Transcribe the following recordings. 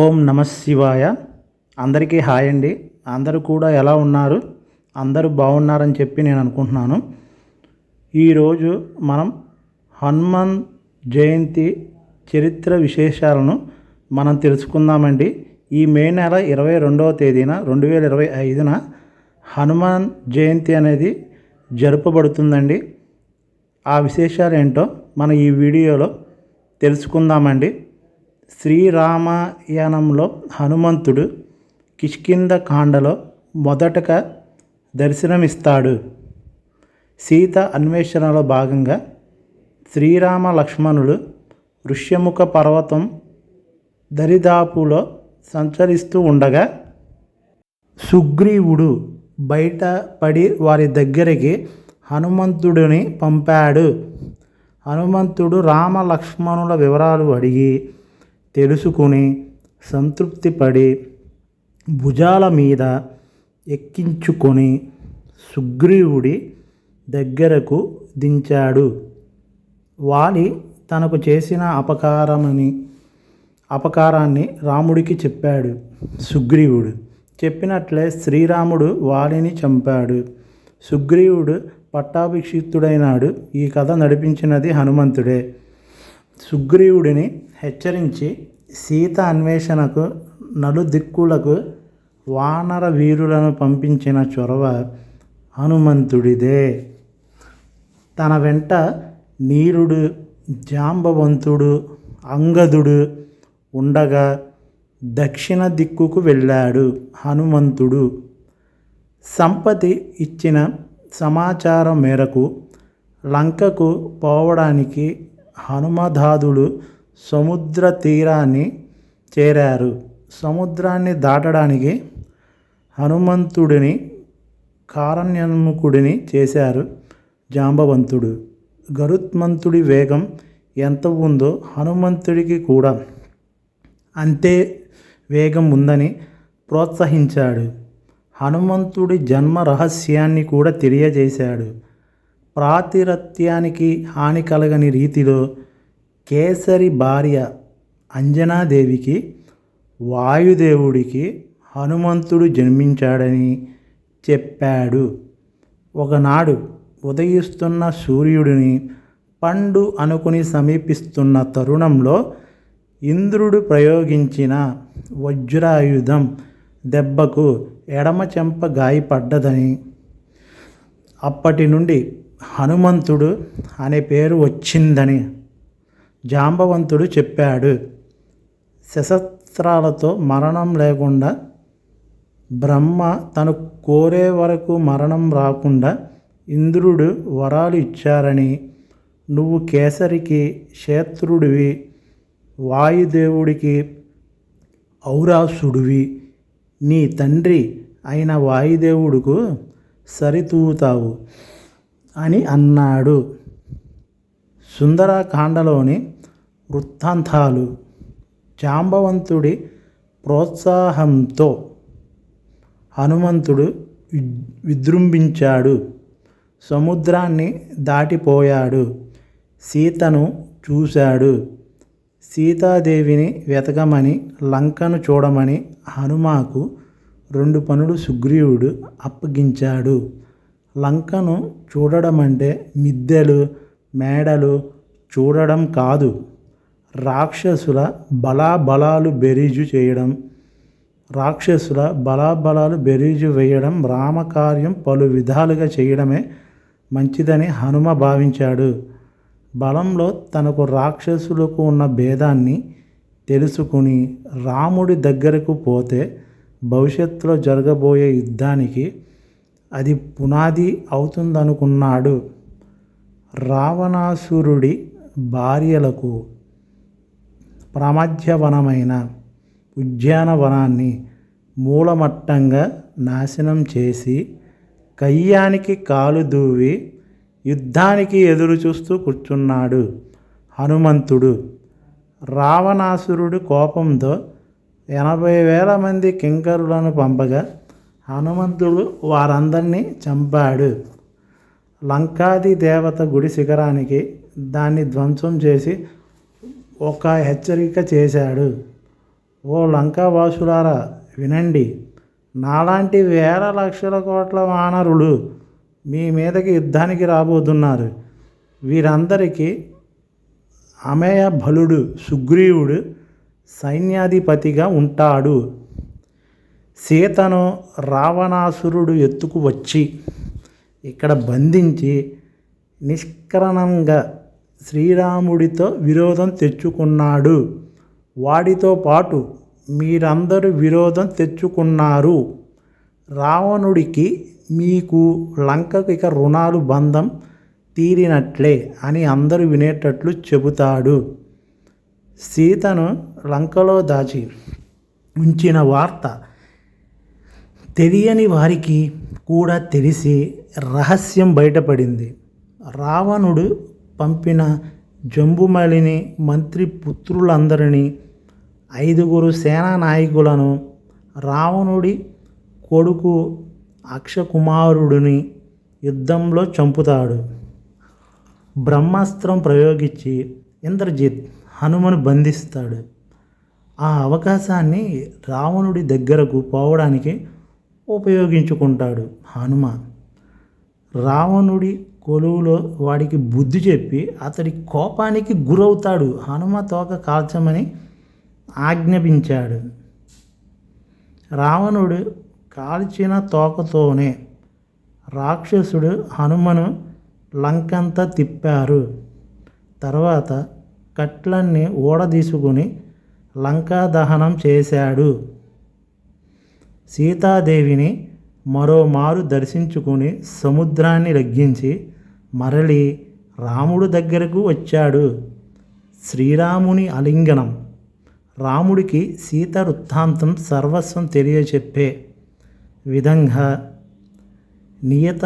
ఓం నమ శివాయ. అందరికీ హాయ్ అండి. అందరూ కూడా ఎలా ఉన్నారు? అందరూ బాగున్నారని చెప్పి నేను అనుకుంటున్నాను. ఈరోజు మనం హనుమాన్ జయంతి చరిత్ర విశేషాలను మనం తెలుసుకుందామండి. ఈ మే నెల ఇరవై రెండవ తేదీన రెండు వేల ఇరవై ఐదున హనుమాన్ జయంతి అనేది జరుపబడుతుందండి. ఆ విశేషాలు ఏంటో మనం ఈ వీడియోలో తెలుసుకుందామండి. శ్రీరామాయణంలో హనుమంతుడు కిష్కింద కాండలో మొదటగా దర్శనమిస్తాడు. సీత అన్వేషణలో భాగంగా శ్రీరామ లక్ష్మణులు ఋష్యముఖ పర్వతం దరిదాపులో సంచరిస్తూ ఉండగా సుగ్రీవుడు బయటపడి వారి దగ్గరికి హనుమంతుడిని పంపాడు. హనుమంతుడు రామ లక్ష్మణుల వివరాలు అడిగి తెలుసుకుని సంతృప్తిపడి భుజాల మీద ఎక్కించుకొని సుగ్రీవుడి దగ్గరకు దించాడు. వాలి తనకు చేసిన అపకారమని అపకారాన్ని రాముడికి చెప్పాడు. సుగ్రీవుడు చెప్పినట్లే శ్రీరాముడు వాలిని చంపాడు. సుగ్రీవుడు పట్టాభిషిక్తుడైనాడు ఈ కథ నడిపించినది హనుమంతుడే. సుగ్రీవుడిని హెచ్చరించి సీత అన్వేషణకు నలుదిక్కులకు వానర వీరులను పంపించిన చొరవ హనుమంతుడిదే. తన వెంట నీరుడు జాంబవంతుడు అంగదుడు ఉండగా దక్షిణ దిక్కుకు వెళ్ళాడు హనుమంతుడు. సంపతి ఇచ్చిన సమాచారం మేరకు లంకకు పోవడానికి హనుమధాదుడు సముద్ర తీరాన్ని చేరారు. సముద్రాన్ని దాటడానికి హనుమంతుడిని కారణ్యముకుడిని చేశారు జాంబవంతుడు. గరుత్మంతుడి వేగం ఎంత ఉందో హనుమంతుడికి కూడా అంతే వేగం ఉందని ప్రోత్సహించాడు. హనుమంతుడి జన్మ రహస్యాన్ని కూడా తెలియజేశాడు. ప్రాతిరత్యానికి హాని కలగని రీతిలో కేసరి భార్య అంజనాదేవికి వాయుదేవుడికి హనుమంతుడు జన్మించాడని చెప్పాడు. ఒకనాడు ఉదయిస్తున్న సూర్యుడిని పండు అనుకుని సమీపిస్తున్న తరుణంలో ఇంద్రుడు ప్రయోగించిన వజ్రాయుధం దెబ్బకు ఎడమ చెంప గాయపడ్డదని అప్పటి నుండి హనుమంతుడు అనే పేరు వచ్చిందని జాంబవంతుడు చెప్పాడు. శశస్త్రాలతో మరణం లేకుండా బ్రహ్మ తను కోరే వరకు మరణం రాకుండా ఇంద్రుడు వరాలు ఇచ్చారని నువ్వు కేసరికి క్షేత్రుడివి వాయుదేవుడికి ఔరాసుడివి నీ తండ్రి అయిన వాయుదేవుడుకు సరితూతావు. అని అన్నాడు. సుందరకాండలోని వృత్తాంతాలు జాంబవంతుడి ప్రోత్సాహంతో హనుమంతుడు విజృంభించాడు. సముద్రాన్ని దాటిపోయాడు. సీతను చూశాడు. సీతాదేవిని వెతకమని లంకను చూడమని హనుమాకు రెండు పనులు సుగ్రీవుడు అప్పగించాడు. లంకను చూడడం అంటే మిద్దెలు మేడలు చూడడం కాదు. రాక్షసుల బలాబలాలు బెరీజు చేయడం. రాక్షసుల బలాబలాలు బెరీజు వేయడం రామకార్యం పలు విధాలుగా చేయడమే మంచిదని హనుమ భావించాడు. బలంలో తనకు రాక్షసులకు ఉన్న భేదాన్ని తెలుసుకుని రాముడి దగ్గరకు పోతే భవిష్యత్తులో జరగబోయే యుద్ధానికి అది పునాది అవుతుందనుకున్నాడు. రావణాసురుడి భార్యలకు ప్రమధ్యవనమైన ఉద్యానవనాన్ని మూలమట్టంగా నాశనం చేసి కయ్యానికి కాలు దూవి యుద్ధానికి ఎదురు చూస్తూ కూర్చున్నాడు హనుమంతుడు. రావణాసురుడు కోపంతో ఎనభై వేల మంది కింకరులను పంపగా హనుమంతుడు వారందరినీ చంపాడు. లంకాది దేవత గుడి శిఖరానికి దాన్ని ధ్వంసం చేసి ఒక హెచ్చరిక చేశాడు. ఓ లంకావాసులారా వినండి. నాలాంటి వేల లక్షల కోట్ల వానరులు మీ మీదకి యుద్ధానికి రాబోతున్నారు. వీరందరికీ అమేయ బలుడు సుగ్రీవుడు సైన్యాధిపతిగా ఉంటాడు. సీతను రావణాసురుడు ఎత్తుకు వచ్చి ఇక్కడ బంధించి నిష్కరణంగా శ్రీరాముడితో విరోధం తెచ్చుకున్నాడు. వాడితో పాటు మీరందరూ విరోధం తెచ్చుకున్నారు. రావణుడికి మీకు లంకకు ఇక రుణాలు బంధం తీరినట్లే అని అందరూ వినేటట్లు చెబుతాడు. సీతను లంకలో దాచి ఉంచిన వార్త తెలియని వారికి కూడా తెలిసి రహస్యం బయటపడింది. రావణుడు పంపిన జంబుమలిని మంత్రి పుత్రులందరినీ ఐదుగురు సేనా నాయకులను రావణుడి కొడుకు అక్షకుమారుడిని యుద్ధంలో చంపుతాడు. బ్రహ్మాస్త్రం ప్రయోగించి ఇంద్రజిత్ హనుమను బంధిస్తాడు. ఆ అవకాశాన్ని రావణుడి దగ్గరకు పోవడానికి ఉపయోగించుకుంటాడు. హనుమ రావణుడి కొలువులో వాడికి బుద్ధి చెప్పి అతడి కోపానికి గురవుతాడు. హనుమ తోక కాల్చమని ఆజ్ఞాపించాడు. రావణుడు కాల్చిన తోకతోనే రాక్షసుడు హనుమను లంకంతా తిప్పారు. తర్వాత కట్లన్నీ ఊడదీసుకుని లంకా దహనం చేశాడు. సీతాదేవిని మరోమారు దర్శించుకుని సముద్రాన్ని లగ్గించి మరలి రాముడు దగ్గరకు వచ్చాడు. శ్రీరాముని అలింగనం. రాముడికి సీత వృత్తాంతం సర్వస్వం తెలియచెప్పే విధంగా నియత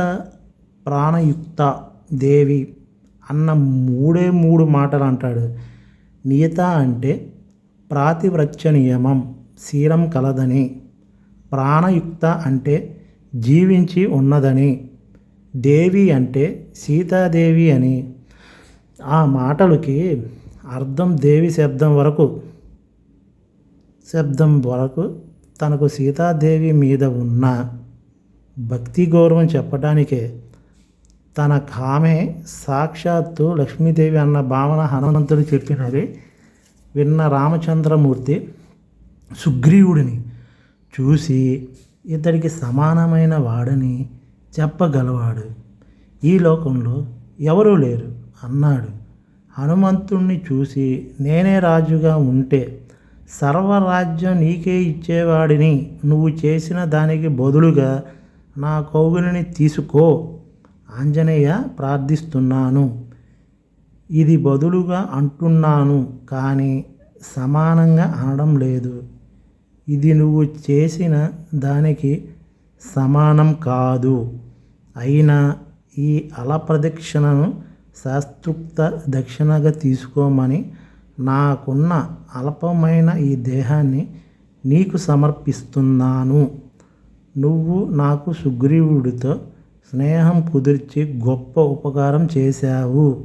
ప్రాణయుక్త దేవి అన్న మూడే మూడు మాటలు అంటాడు. నియత అంటే ప్రాతివ్రత్య నియమం శీలం కలదని. ప్రాణయుక్త అంటే జీవించి ఉన్నదని దేవి అంటే సీతాదేవి అని. ఆ మాటలకి అర్థం దేవి శబ్దం వరకు శబ్దం వరకు తనకు సీతాదేవి మీద ఉన్న భక్తి గౌరవం చెప్పడానికే తన కామె సాక్షాత్తు లక్ష్మీదేవి అన్న భావన హనుమంతుడు చెప్పినది విన్న రామచంద్రమూర్తి సుగ్రీవుడిని. చూసి ఇతడికి సమానమైన వాడని చెప్పగలవాడు. ఈ లోకంలో ఎవరూ లేరు అన్నాడు. హనుమంతుణ్ణి చూసి నేనే రాజుగా ఉంటే సర్వరాజ్యం నీకే ఇచ్చేవాడిని. నువ్వు చేసిన దానికి బదులుగా నా కౌగులిని తీసుకో ఆంజనేయ ప్రార్థిస్తున్నాను. ఇది బదులుగా అంటున్నాను కానీ సమానంగా అనడం లేదు. ఇది నువ్వు చేసిన దానికి సమానం కాదు. అయినా ఈ అలప్రదక్షిణను శాస్త్రుక్త దక్షిణగా తీసుకోమని నాకున్న అల్పమైన ఈ దేహాన్ని నీకు సమర్పిస్తున్నాను. నువ్వు నాకు సుగ్రీవుడితో స్నేహం కుదిర్చి గొప్ప ఉపకారం చేశావు.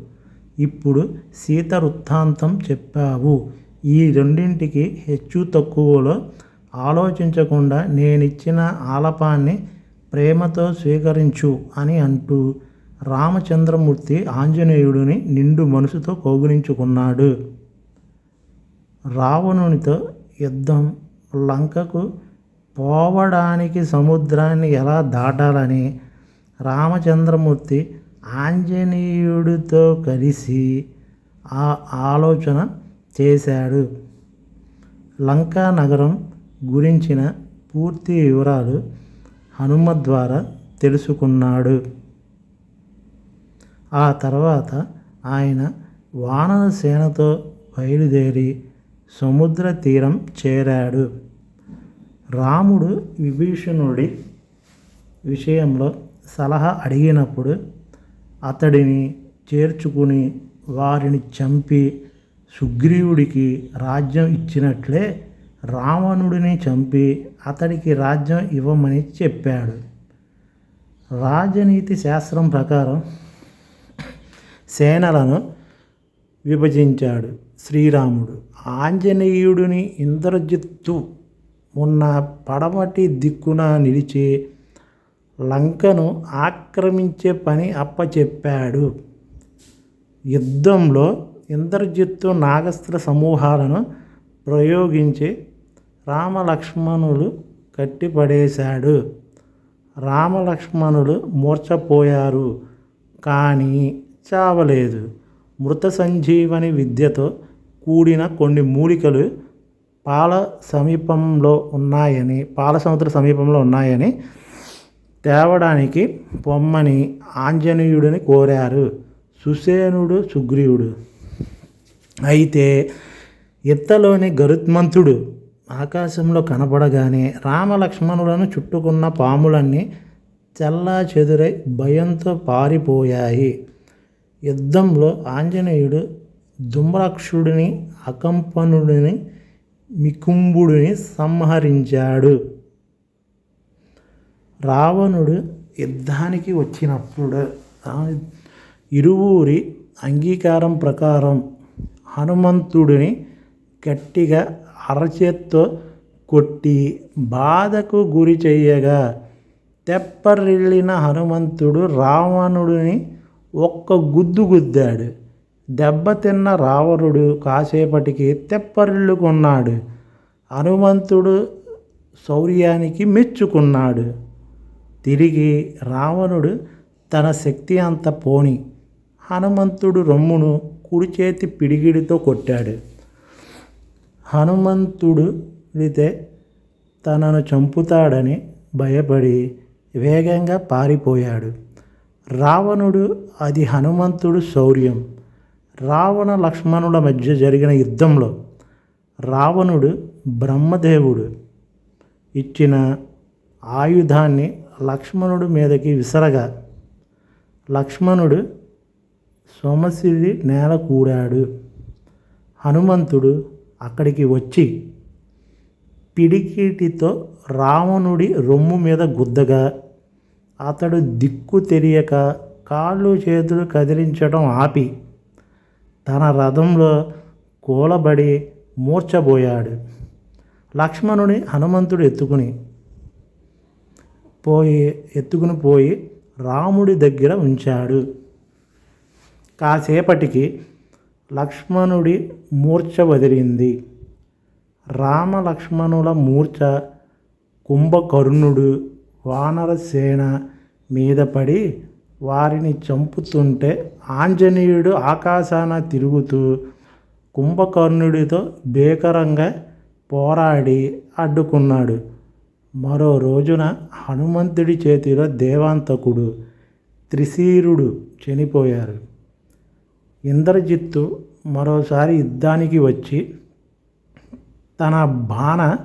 ఇప్పుడు సీత వృత్తాంతం చెప్పావు. ఈ రెండింటికి హెచ్చు తక్కువలో ఆలోచించకుండా నేనిచ్చిన ఆలపాన్ని ప్రేమతో స్వీకరించు అని అంటూ రామచంద్రమూర్తి ఆంజనేయుడిని నిండు మనసుతో కౌగులించుకున్నాడు. రావణునితో యుద్ధం లంకకు పోవడానికి సముద్రాన్ని ఎలా దాటాలని రామచంద్రమూర్తి ఆంజనేయుడితో కలిసి ఆ ఆలోచన చేశాడు. లంకా నగరం గురించిన పూర్తి వివరాలు హనుమ ద్వారా తెలుసుకున్నాడు. ఆ తర్వాత ఆయన వానర సేనతో బయలుదేరి సముద్ర తీరం చేరాడు. రాముడు విభీషణుడి విషయంలో సలహా అడిగినప్పుడు అతడిని చేర్చుకుని వారిని చంపి సుగ్రీవుడికి రాజ్యం ఇచ్చినట్లే రావణుడిని చంపి అతడికి రాజ్యం ఇవ్వమని చెప్పాడు. రాజనీతి శాస్త్రం ప్రకారం సేనలను విభజించాడు శ్రీరాముడు. ఆంజనేయుడిని ఇంద్రజిత్తు ఉన్న పడమటి దిక్కున నిలిచి లంకను ఆక్రమించే పని అప్పచెప్పాడు. యుద్ధంలో ఇంద్రజిత్తు నాగస్త్ర సమూహాలను ప్రయోగించి రామలక్ష్మణులు కట్టిపడేశాడు. రామలక్ష్మణులు మూర్చపోయారు కానీ చావలేదు. మృత సంజీవని విద్యతో కూడిన కొన్ని మూలికలు పాల సమీపంలో ఉన్నాయని పాల సముద్ర సమీపంలో ఉన్నాయని తేవడానికి పొమ్మని ఆంజనేయుడిని కోరారు. సుసేనుడు సుగ్రీవుడు. అయితే ఎత్తలోని గరుత్మంతుడు ఆకాశంలో కనపడగానే రామలక్ష్మణులను చుట్టుకున్న పాములన్నీ చల్లా చెదురై భయంతో పారిపోయాయి. యుద్ధంలో ఆంజనేయుడు దుమ్రాక్షుడిని అకంపనుడిని మికుంభుడిని సంహరించాడు. రావణుడు యుద్ధానికి వచ్చినప్పుడు ఇరువురి అంగీకారం ప్రకారం హనుమంతుడిని గట్టిగా అరచేత్తో కొట్టి బాధకు గురి చేయగా తెప్పరిల్లిన హనుమంతుడు రావణుడిని ఒక్క గుద్దు గుద్దాడు. దెబ్బతిన్న రావణుడు కాసేపటికి తెప్పరిల్లుకున్నాడు. హనుమంతుడు శౌర్యానికి మెచ్చుకున్నాడు. తిరిగి రావణుడు తన శక్తి అంత పోని. హనుమంతుడు రొమ్మును కుడి చేతి పిడిగిడితో కొట్టాడు. హనుమంతుడు అయితే తనను చంపుతాడని భయపడి వేగంగా పారిపోయాడు. రావణుడు అది హనుమంతుడు శౌర్యం. రావణ లక్ష్మణుల మధ్య జరిగిన యుద్ధంలో రావణుడు బ్రహ్మదేవుడు. ఇచ్చిన ఆయుధాన్ని లక్ష్మణుడి మీదకి విసరగా లక్ష్మణుడు సోమశిరి నేల కూడాడు. హనుమంతుడు అక్కడికి వచ్చి పిడికిటితో రావణుడి రొమ్ము మీద గుద్దగా అతడు దిక్కు తెలియక కాళ్ళు చేతులు కదిలించడం ఆపి తన రథంలో కూలబడి మూర్చబోయాడు లక్ష్మణుని హనుమంతుడు ఎత్తుకుని పోయి ఎత్తుకుని పోయి రాముడి దగ్గర ఉంచాడు. కాసేపటికి లక్ష్మణుడి మూర్ఛ వదిలింది. రామ లక్ష్మణుల మూర్ఛ కుంభకర్ణుడు వానరసేన మీద పడి వారిని చంపుతుంటే ఆంజనేయుడు ఆకాశాన తిరుగుతూ కుంభకర్ణుడితో భీకరంగా పోరాడి అడ్డుకున్నాడు. మరో రోజున హనుమంతుడి చేతిలో దేవాంతకుడు త్రిశీరుడు చనిపోయారు. ఇంద్రజిత్తు మరోసారి యుద్ధానికి వచ్చి తన బాణ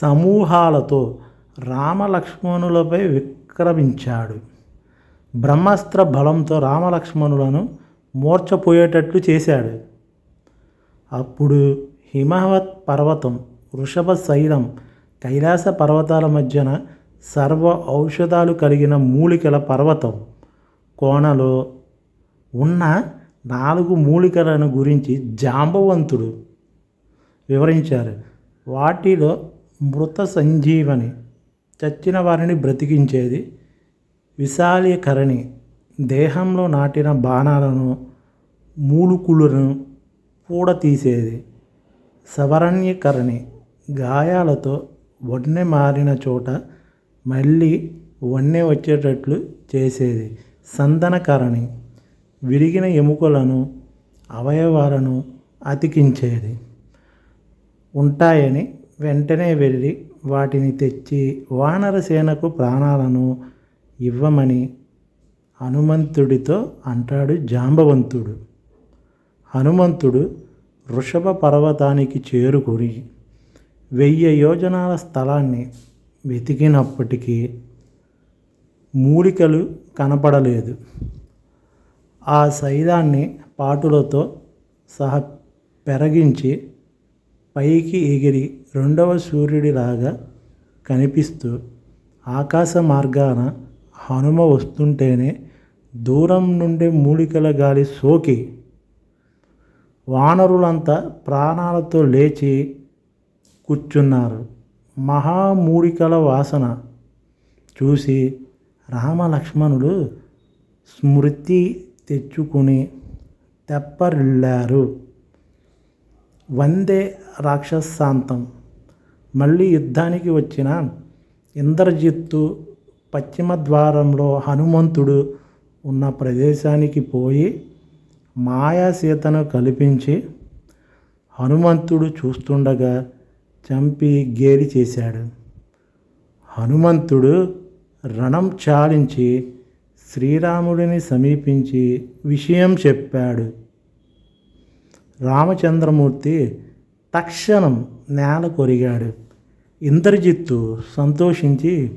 సమూహాలతో రామలక్ష్మణులపై విక్రమించాడు. బ్రహ్మాస్త్ర బలంతో రామలక్ష్మణులను మూర్చపోయేటట్లు చేశాడు. అప్పుడు హిమవత్ పర్వతం వృషభ శైలం కైలాస పర్వతాల మధ్యన సర్వ ఔషధాలు కలిగిన మూలికల పర్వతం కోణలో ఉన్న నాలుగు మూలికలను గురించి జాంబవంతుడు వివరించారు. వాటిలో మృత సంజీవని చచ్చిన వారిని బ్రతికించేది విశాలీకరణి దేహంలో నాటిన బాణాలను మూలుకులను పూడ తీసేది సవరణ్యకరణి గాయాలతో వన్నె మారిన చోట మళ్ళీ వన్నె వచ్చేటట్లు చేసేది సందనకరణి. విరిగిన ఎముకలను అవయవాలను అతికించేది. ఉంటాయని వెంటనే వెళ్ళి వాటిని తెచ్చి వానరసేనకు ప్రాణాలను ఇవ్వమని హనుమంతుడితో అంటాడు జాంబవంతుడు. హనుమంతుడు వృషభ పర్వతానికి చేరుకుని వెయ్యి యోజనాల స్థలాన్ని వెతికినప్పటికీ మూలికలు కనపడలేదు. ఆ శైలాన్ని పాటులతో సహా పెరగించి పైకి ఎగిరి రెండవ సూర్యుడిలాగా కనిపిస్తూ ఆకాశ మార్గాన హనుమ వస్తుంటేనే దూరం నుండి మూలికల గాలి సోకి వానరులంతా ప్రాణాలతో లేచి కూర్చున్నారు. మహామూడికల వాసన చూసి రామలక్ష్మణులు స్మృతి తెచ్చుకుని తెప్పరిల్లారు. వందే రాక్షసాంతం. మళ్ళీ యుద్ధానికి వచ్చిన ఇంద్రజిత్తు పశ్చిమ ద్వారంలో హనుమంతుడు ఉన్న ప్రదేశానికి పోయి మాయా సీతను కల్పించి హనుమంతుడు చూస్తుండగా చంపి గేలి చేశాడు. హనుమంతుడు రణం చాలించి శ్రీరాముడిని సమీపించి విషయం చెప్పాడు. రామచంద్రమూర్తి తక్షణం నేల కొరిగాడు. ఇంద్రజిత్తు సంతోషించి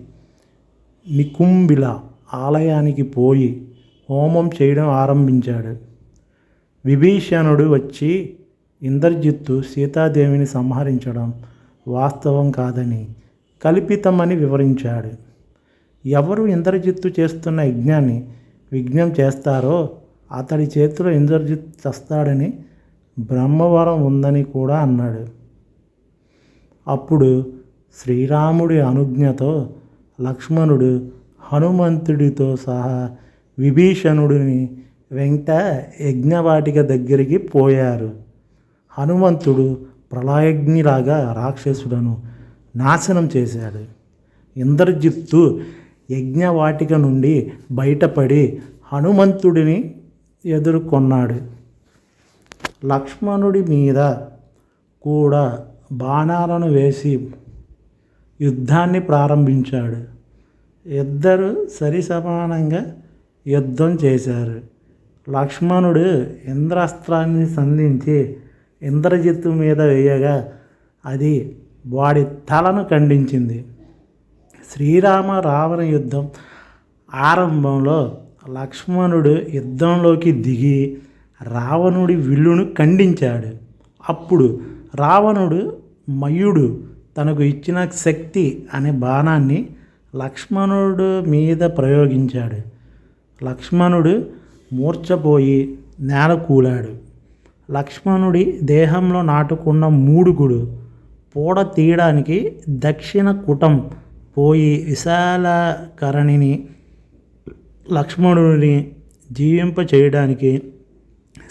నికుంబిల ఆలయానికి పోయి హోమం చేయడం ఆరంభించాడు. విభీషణుడు వచ్చి ఇంద్రజిత్తు సీతాదేవిని సంహరించడం వాస్తవం కాదని కల్పితమని వివరించాడు. ఎవరు ఇంద్రజిత్తు చేస్తున్న యజ్ఞాన్ని విఘ్నం చేస్తారో అతడి చేతిలో ఇంద్రజిత్ చస్తాడని బ్రహ్మవరం ఉందని కూడా అన్నాడు. అప్పుడు శ్రీరాముడి అనుజ్ఞతో లక్ష్మణుడు హనుమంతుడితో సహా విభీషణుడిని వెంట యజ్ఞవాటిక దగ్గరికి పోయారు. హనుమంతుడు ప్రళయగ్నిలాగా రాక్షసులను నాశనం చేశాడు. ఇంద్రజిత్తు యజ్ఞవాటిక నుండి బయటపడి హనుమంతుడిని ఎదుర్కొన్నాడు. లక్ష్మణుడి మీద కూడా బాణాలను వేసి యుద్ధాన్ని ప్రారంభించాడు. ఇద్దరు సరి సమానంగా యుద్ధం చేశారు. లక్ష్మణుడు ఇంద్రాస్త్రాన్ని సంధించి ఇంద్రజిత్తు మీద వేయగా అది వాడి తలను ఖండించింది. శ్రీరామ రావణ యుద్ధం ఆరంభంలో లక్ష్మణుడు యుద్ధంలోకి దిగి రావణుడి విల్లును ఖండించాడు. అప్పుడు రావణుడు మయుడు తనకు ఇచ్చిన శక్తి అనే బాణాన్ని లక్ష్మణుడు మీద ప్రయోగించాడు లక్ష్మణుడు మూర్చపోయి నేల కూలాడు లక్ష్మణుడి దేహంలో నాటుకున్న మూడుగుడు పూడ తీయడానికి దక్షిణ కుటం పోయి విశాలకరణిని లక్ష్మణుడిని జీవింప చేయడానికి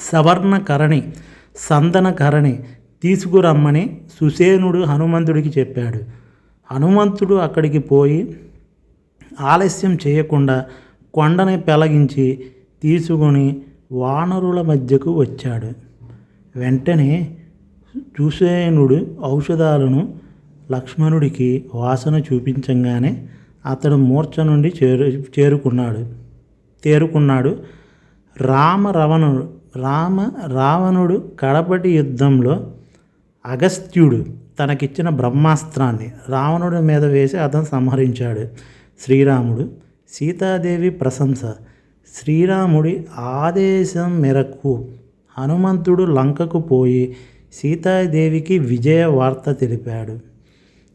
సవర్ణకరణి సందనకరణి తీసుకురమ్మని సుసేనుడు హనుమంతుడికి చెప్పాడు. హనుమంతుడు అక్కడికి పోయి ఆలస్యం చేయకుండా కొండని పెలగించి తీసుకొని వానరుల మధ్యకు వచ్చాడు. వెంటనే సుసేనుడు ఔషధాలను లక్ష్మణుడికి వాసన చూపించంగానే అతడు మూర్ఛ నుండి చేరు చేరుకున్నాడు. తేరుకున్నాడు. రామ రవణుడు రామ రావణుడు కడపటి యుద్ధంలో అగస్త్యుడు తనకిచ్చిన బ్రహ్మాస్త్రాన్ని రావణుడి మీద వేసి అతను సంహరించాడు. శ్రీరాముడు సీతాదేవి ప్రశంస. శ్రీరాముడి ఆదేశం మేరకు హనుమంతుడు లంకకు పోయి సీతాదేవికి విజయ వార్త తెలిపాడు.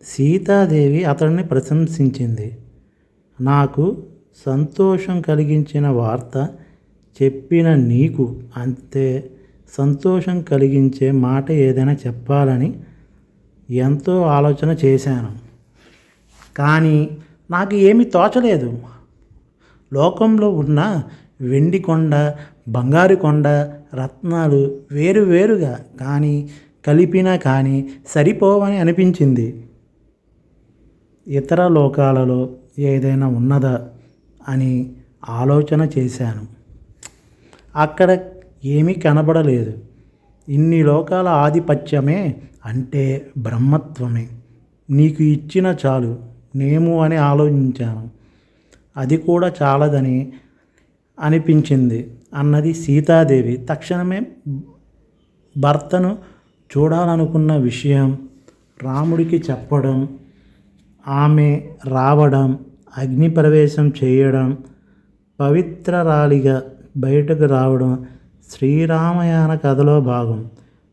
సీతాదేవి అతడిని ప్రశంసించింది. నాకు సంతోషం కలిగించిన వార్త చెప్పిన నీకు అంతే. సంతోషం కలిగించే మాట ఏదైనా చెప్పాలని ఎంతో ఆలోచన చేశాను. కానీ నాకు ఏమీ తోచలేదు. లోకంలో ఉన్న వెండి కొండ బంగారు కొండ రత్నాలు వేరు వేరుగా కానీ కలిపినా కానీ సరిపోవని అనిపించింది. ఇతర లోకాలలో ఏదైనా ఉన్నదా అని ఆలోచన చేశాను. అక్కడ ఏమీ కనబడలేదు. ఇన్ని లోకాల ఆధిపత్యమే అంటే బ్రహ్మత్వమే. నీకు ఇచ్చిన చాలు నేము అని ఆలోచించాను. అది కూడా చాలదని అనిపించింది అన్నది సీతాదేవి. తక్షణమే భర్తను చూడాలనుకున్న విషయం రాముడికి చెప్పడం ఆమె రావడం అగ్నిప్రవేశం చేయడం పవిత్రరాలిగా బయటకు రావడం శ్రీరామయాన కథలో భాగం.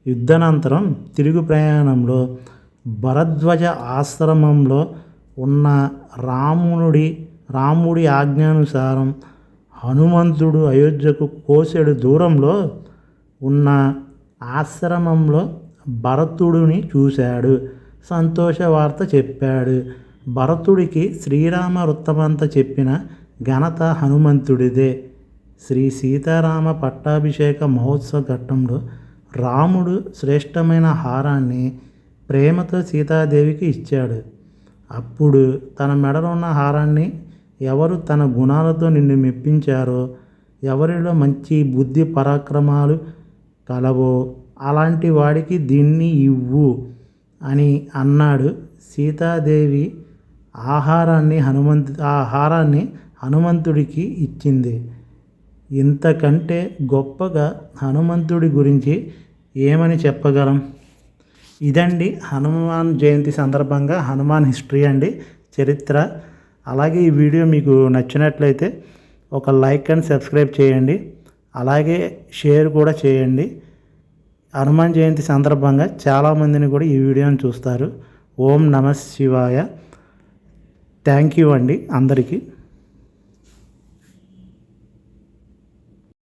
యుద్ధనంతరం తిరుగు ప్రయాణంలో భరద్వజ ఆశ్రమంలో ఉన్న రామునుడి రాముడి ఆజ్ఞానుసారం హనుమంతుడు అయోధ్యకు కోసెడు దూరంలో ఉన్న ఆశ్రమంలో భరతుడిని చూశాడు. సంతోష వార్త చెప్పాడు. భరతుడికి శ్రీరామ వృత్తమంత చెప్పిన ఘనత హనుమంతుడిదే. శ్రీ సీతారామ పట్టాభిషేక మహోత్సవ ఘట్టంలో రాముడు శ్రేష్టమైన హారాన్ని ప్రేమతో సీతాదేవికి ఇచ్చాడు. అప్పుడు తన మెడలో ఉన్న హారాన్ని ఎవరు తన గుణాలతో నిన్ను మెప్పించారో ఎవరిలో మంచి బుద్ధి పరాక్రమాలు కలవో అలాంటి వాడికి దీన్ని ఇవ్వు. అని అన్నాడు. సీతాదేవి ఆహారాన్ని హనుమంతు ఆహారాన్ని హనుమంతుడికి ఇచ్చింది. ఇంతకంటే గొప్పగా హనుమంతుడి గురించి ఏమని చెప్పగలం? ఇదండి హనుమాన్ జయంతి సందర్భంగా హనుమాన్ హిస్టరీ అండి చరిత్ర. అలాగే ఈ వీడియో మీకు నచ్చినట్లయితే ఒక లైక్ అండ్ సబ్స్క్రైబ్ చేయండి. అలాగే షేర్ కూడా చేయండి. హనుమాన్ జయంతి సందర్భంగా చాలామందిని కూడా ఈ వీడియోని చూస్తారు. ఓం నమ శివాయ. థ్యాంక్ యూ అండి అందరికీ.